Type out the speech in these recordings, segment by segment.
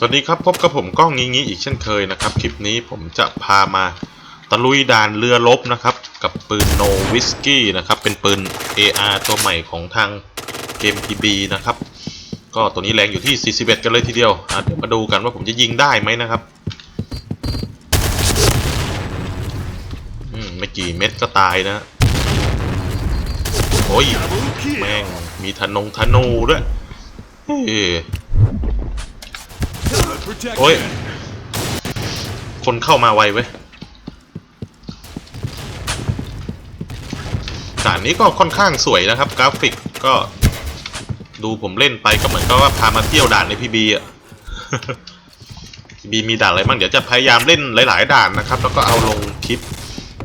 สวัสดีครับพบกับผมก้องงี้งี้อีกเช่นเคยนะครับ คลิปนี้ผมจะพามาตะลุยด่านเรือรบนะครับ กับปืนโนวิสกี้นะครับ เป็นปืน AR ตัวใหม่ของทางเกม PB นะครับ ก็ตัวนี้แรงอยู่ที่ 41 กันเลยทีเดียวเดี๋ยวมาดูกันว่าผมจะยิงได้ไหมนะครับอืมไม่กี่เม็ดก็ตายนะโอ้ยแม่งมีธนงธนูด้วยเฮ้ย โอ้ย คนเข้ามาไวเว้ยด่านนี้ก็ค่อนข้างสวยนะครับ กราฟิกก็ดูผมเล่นไปก็เหมือนกับว่าพามาเที่ยวด่านในพีบีอะพีบีมีด่านอะไรบ้างเดี๋ยวจะพยายามเล่นหลาย ๆ ด่านนะครับ แล้วก็เอาลงคลิป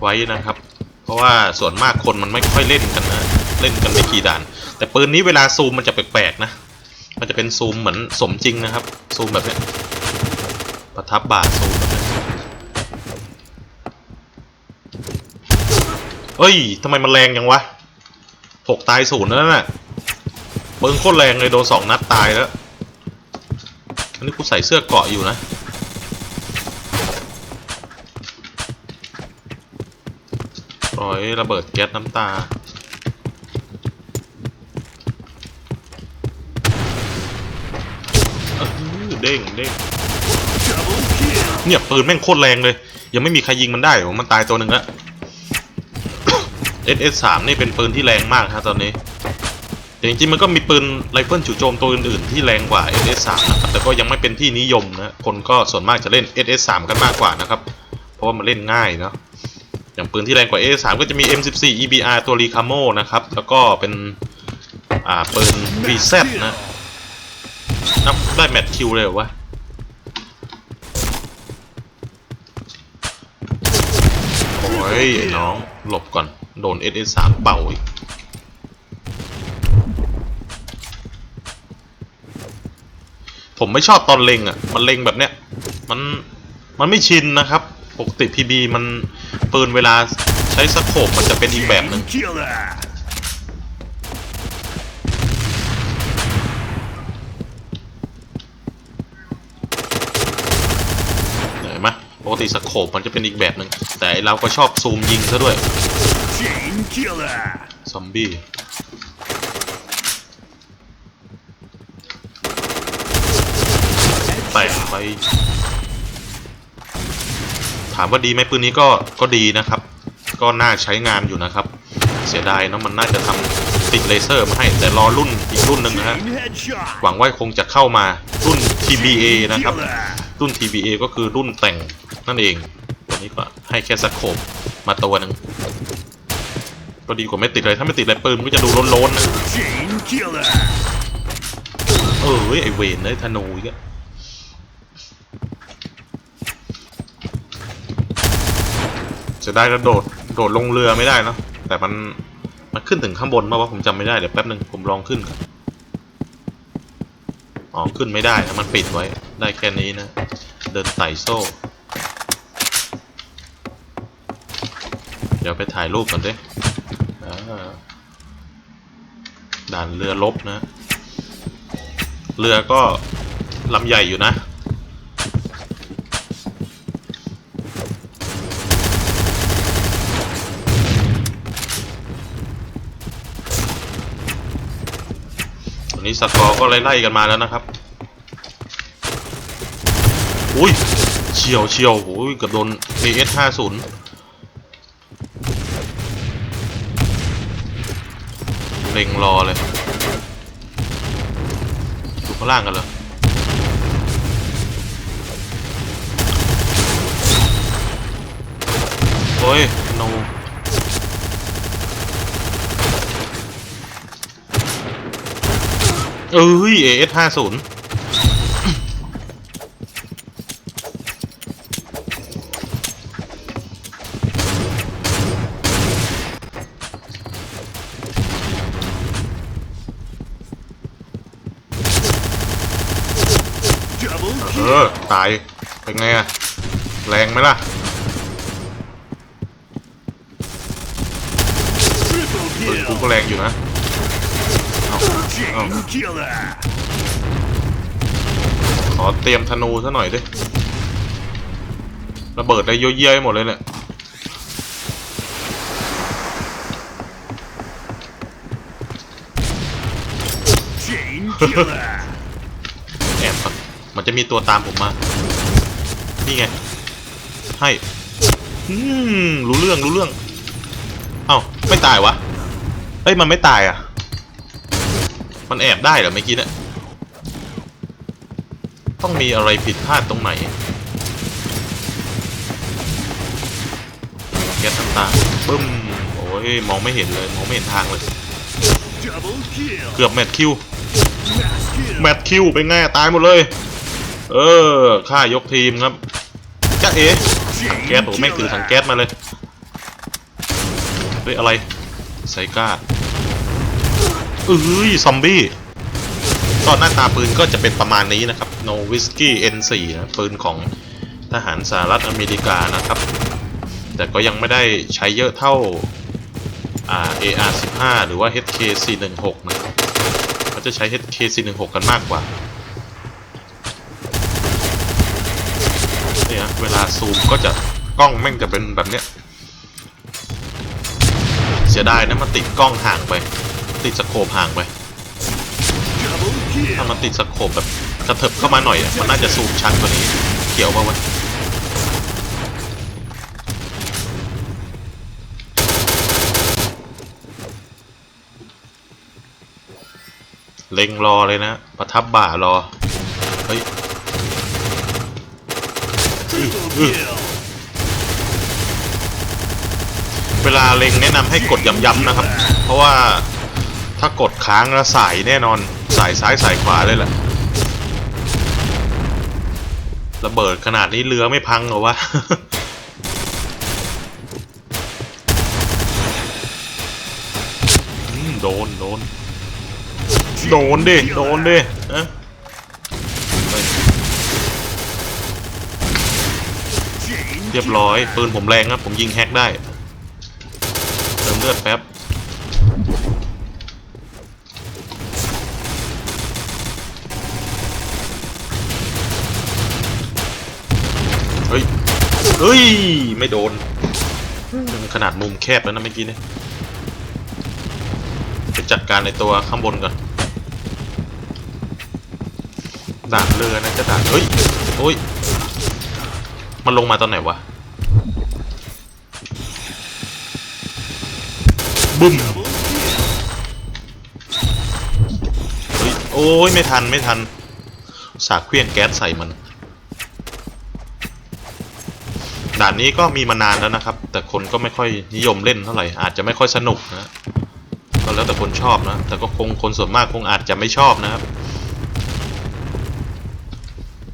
ไว้นะครับ เพราะว่าส่วนมากคนมันไม่ค่อยเล่นกันนะ เล่นกันไม่กี่ด่าน แต่ปืนนี้เวลาซูมมันจะแปลกๆนะ มันจะเป็นซูมเหมือนสมจริงนะครับ ซูมแบบนี้ประทับบาทซูมเอ้ยทำไมมันแรงยังวะหกตายศูนย์นั่นน่ะปืนโคตรแรงเลยโดนสองนัดตายแล้วอันนี้กูใส่เสื้อเกาะอยู่นะร้อยระเบิดแก๊สน้ำตา เออ เด้งเด้งเนี่ยปืนแม่งโคตรแรงเลย ยังไม่มีใครยิงมันได้หรอมันตายตัวหนึ่งละ SS3 นี่เป็นปืนที่แรงมากฮะตอนนี้แต่จริงๆมันก็มีปืนไรเฟิลจู่โจมตัวอื่นๆที่แรงกว่า SS3 นะครับแต่ก็ยังไม่เป็นที่นิยมนะคนก็ส่วนมากจะเล่น SS3 กันมากกว่านะครับ เพราะว่ามันเล่นง่ายเนาะอย่างปืนที่แรงกว่า SS3 ก็จะมี M14 EBR ตัว r ีคาโมนะครับแล้วก็เป็นอ่าปืน VZ นะ นับได้แมตช์คิวเลยเหรอวะโอ้ยไอ้น้องหลบก่อน โดน SS3 เป่าอีกผมไม่ชอบตอนเล็งอะ มันเล็งแบบเนี้ย มัน มันไม่ชินนะครับ ปกติ PB มันปืนเวลาใช้สโคปมันจะเป็นอีกแบบหนึ่ง เห็นไหมป กติสโคปมันจะเป็นอีกแบบหนึ่งแต่เราก็ชอบซูมยิงซะด้วยซอมบี้แตกไปถามว่าดีไหมปืนนี้ก็ก็ดีนะครับ ก็น่าใช้งานอยู่นะครับ เสียดายเนอะมันน่าจะทำติดเลเซอร์มาให้แต่รอรุ่นอีกรุ่นหนึ่งนะฮะหวังว่าคงจะเข้ามารุ่น TBA นะครับ รุ่น TBA ก็คือรุ่นแต่ง นั่นเองตัวนี้ก็ให้แค่สโคปมาตัวหนึ่งก็ดีกว่าไม่ติดเลย ถ้าไม่ติดอะไรปืนมันก็จะดูโล้นๆนะเออเว้ยไอเวนเลยธนูอีกอะจะได้กระโดดโดดลงเรือไม่ได้เนอะแต่มันมันขึ้นถึงข้างบนมาว่าผมจำไม่ได้ เดี๋ยวแป๊บหนึ่งผมลองขึ้นก่อนอ๋อ ขึ้นไม่ได้นะมันปิดไว้ ได้แค่นี้นะ เดินไต่โซ่ เดี๋ยวไปถ่ายรูปก่อนดิด่านเรือลบนะ เรือก็ลำใหญ่อยู่นะ ตอนนี้สกอร์ก็ไล่ๆกันมาแล้วนะครับ อุ้ยเฉียวเฉียวโอ้ยเกือบโดน AS 50 เล็งรอเลยอยู่ข้างล่างกันเหรอโอ้ยโนเอ้ยเอสห้าศูนย์เออ ตาย เป็นไงอะแรงไหมล่ะ ปืนกูก็แรงอยู่นะขอเตรียมธนูซะหน่อยดิ ระเบิดได้เยอะแยะหมดเลยเนี่ย Chain killer. แอบก่อน มันจะมีตัวตามผมมา นี่ไง ให้ อืมรู้เรื่องรู้เรื่อง เอ้าไม่ตายวะเอ้ยมันไม่ตายอะ มันแอบได้เหรอเมื่อกี้เนี่ย ต้องมีอะไรผิดพลาดตรงไหนแก๊สน้ำตาปึ้ม โอ้ยมองไม่เห็นเลยมองไม่เห็นทางเลย เกือบแมทคิว แมทคิวเป็นไงตายหมดเลย เออฆ่ายกทีมครับจ้าเอ๋ Chain แก๊สโอ้แม่งถือถังแก๊สมาเลยเฮ้ยอะไรไซก้าเอ้ยซอมบี้ก็หน้าตาปืนก็จะเป็นประมาณนี้นะครับ No Whiskey N4 นะปืนของทหารสหรัฐอเมริกานะครับ แต่ก็ยังไม่ได้ใช้เยอะเท่าอ่า AR15 หรือว่า HK416 นะครับเขาจะใช้ HK416 กันมากกว่า เวลาซูมก็จะกล้องแม่งจะเป็นแบบเนี้ย เสียดายนะมันติดกล้องห่างไป ติดสโคปห่างไป ถ้ามันติดสโคปแบบกระเถิบเข้ามาหน่อยมันน่าจะซูมชัดกว่านี้ เกี่ยวป่าวะเล็งรอเลยนะ ประทับบ่ารอ เวลาเล็งแนะนำให้กดย้ำๆนะครับ เพราะว่าถ้ากดค้างแล้วสายแน่นอนสายซ้ายสายขวาเลยแหละระเบิดขนาดนี้เรือไม่พังหรอวะโดนโดนโดนดิโดนดิเอะเฮ้ย Chain เรียบร้อยปืนผมแรงครับ ผมยิงแฮกได้ เติมเลือดแป๊บเฮ้ยเฮ้ย ไม่โดน ขนาดมุมแคบแล้วนะเมื่อกี้เนี่ยไปจัดการในตัวข้างบนก่อนด่านเรือนะจะด่านเฮ้ยโอ้ย มันลงมาตอนไหนวะบึ้ม Double kill. เฮ้ยโอ้ยไม่ทันไม่ทัน สากเครื่องแก๊สใส่มัน ด่านนี้ก็มีมานานแล้วนะครับ แต่คนก็ไม่ค่อยนิยมเล่นเท่าไหร่ อาจจะไม่ค่อยสนุกนะก็แล้วแต่คนชอบนะ แต่ก็คงคนส่วนมากคงอาจจะไม่ชอบนะครับ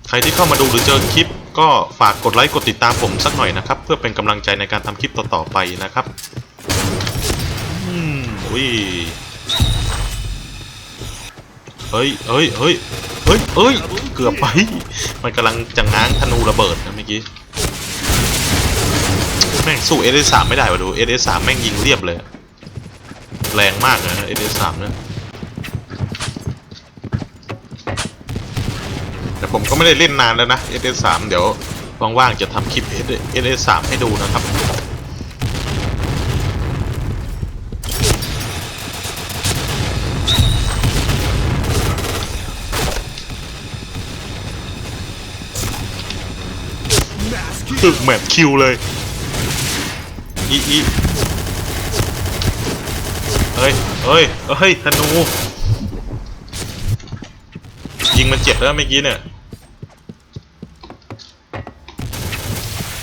ใครที่เข้ามาดูหรือเจอคลิป ก็ฝากกดไลค์กดติดตามผมสักหน่อยนะครับ เพื่อเป็นกำลังใจในการทำคลิปต่อๆไปนะครับ อืมอุ้ยเฮ้ยเฮ้ยเฮ้ยเฮ้ยเฮ้ย เกือบไป มันกำลังจะง้างธนูระเบิดนะเมื่อกี้ แม่งสู้ S3 ไม่ได้วะดู S3 แม่งยิงเรียบเลย แรงมากนะ S3 เนี่ย แต่ผมก็ไม่ได้เล่นนานแล้วนะ SS3 เดี๋ยวว่างๆจะทำคลิป SS3 ให้ดูนะครับตึกแมทคิวเลย อีอีเฮ้ยเฮ้ยเฮ้ยธนู ยิงมันเจ็บแล้วเมื่อกี้เนี่ย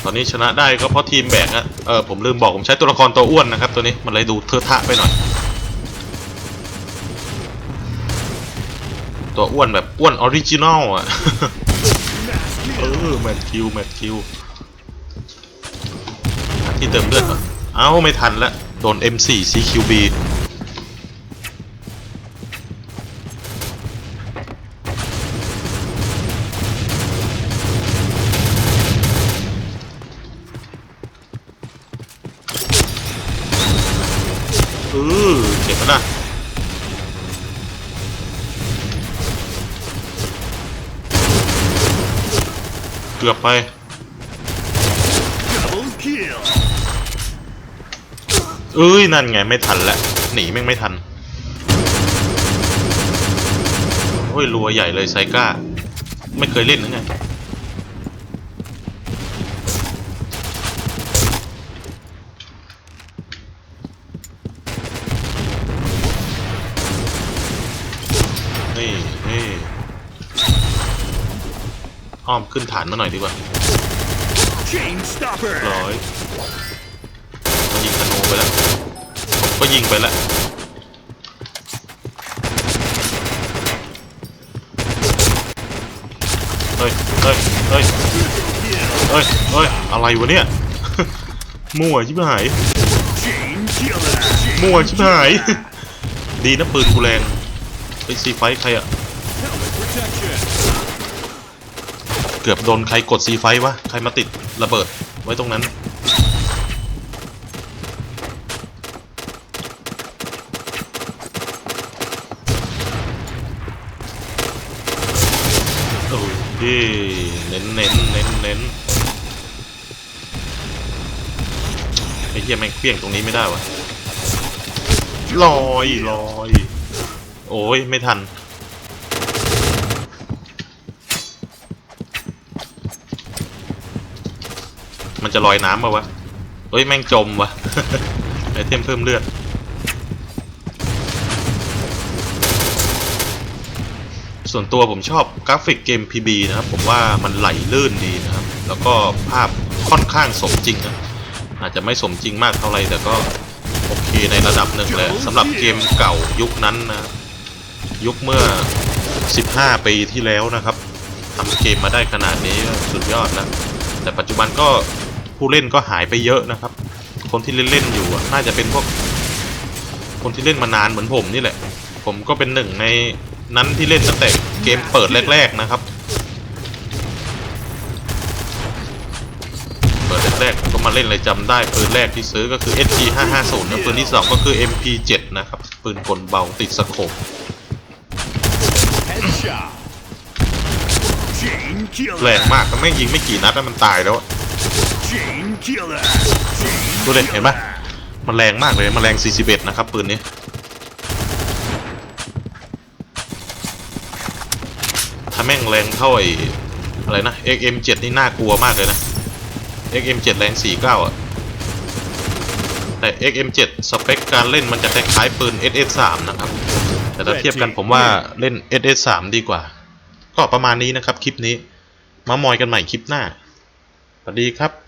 ตอนนี้ชนะได้ก็เพราะทีมแบกอะเออผมลืมบอกผมใช้ตัวละครตัวอ้วนนะครับตัวนี้มันเลยดูเทอะทะไปหน่อย ตัวอ้วนแบบอ้วนออริจินอลอะ Mass เอ kill. อแมทคิวแมทคิวที่เติมเลือดก่อนเอ้าไม่ทันละโดน M4 CQB ออเจ็บปะนะเกือบไป Double kill. เอ้ย นั่นไงไม่ทันแล้วหนีแม่งไม่ทัน โอ้ยรัวใหญ่เลยไซก้า ไม่เคยเล่นหรือไง นี่นี่ อ้อมขึ้นฐานมาหน่อยดีกว่า Chain stopper. ร้อยมันยิงธนูไปแล้วผมก็ยิงไปแล้วเฮ้ยเฮ้ยเฮ้ยเฮ้ยเฮ้ยอะไรวะเนี่ย มั่วชิบหาย Chain killer. Chain มั่วชิบหาย killer. ดีนะปืนกูแรง ไปซีไฟท์ใครอะ Helmet protection. เกือบโดนใครกดซีไฟวะ ใครมาติดระเบิดไว้ตรงนั้น โอ้ยเน้นเน้นเน้นเน้นไอ้เหี้ยแม่งเปี้ยงตรงนี้ไม่ได้วะลอยลอย โอ้ย ไม่ทัน มันจะลอยน้ำปะวะเฮ้ยแม่งจมวะไอเทมเพิ่มเลือดส่วนตัวผมชอบกราฟิกเกม PB นะครับ ผมว่ามันไหลลื่นดีนะครับ แล้วก็ภาพค่อนข้างสมจริงนะอาจจะไม่สมจริงมากเท่าไหร่แต่ก็โอเคในระดับหนึ่งเลยสำหรับเกมเก่ายุคนั้นนะยุคเมื่อ 15 ปีที่แล้วนะครับทำเกมมาได้ขนาดนี้สุดยอดแล้วแต่ปัจจุบันก็ ผู้เล่นก็หายไปเยอะนะครับ คนที่เล่นๆอยู่อะน่าจะเป็นพวกคนที่เล่นมานานเหมือนผมนี่แหละ ผมก็เป็นหนึ่งในนั้นที่เล่นตั้งแต่เกมเปิดแรก ๆนะครับ เปิดแรกๆผมก็มาเล่นเลยจำได้ปืนแรกที่ซื้อก็คือ SG 550นะปืนที่สองก็คือ MP7 นะครับ ปืนกลเบาติดสโคป Headshot. Chain แรง killer. มากก็ไม่งยิงไม่กี่นัดแล้วมันตายแล้วอะ Chain killer. Chain ดูเลยเห็นปะ killer. มันแรงมากเลยมันแรง 41 นะครับ ปืนนี้ ถ้าแม่งแรงเท่าไอ้อะไรนะ XM7 นี่น่ากลัวมากเลยนะ XM7 แรง 49 อะ แต่ XM7 สเปคการเล่นมันจะคล้ายๆปืน SS3 นะครับ แต่ถ้าเทียบกันผมว่าเล่น SS3 ดีกว่า ก็ประมาณนี้นะครับ คลิปนี้ มามอยกันใหม่คลิปหน้า สวัสดีครับ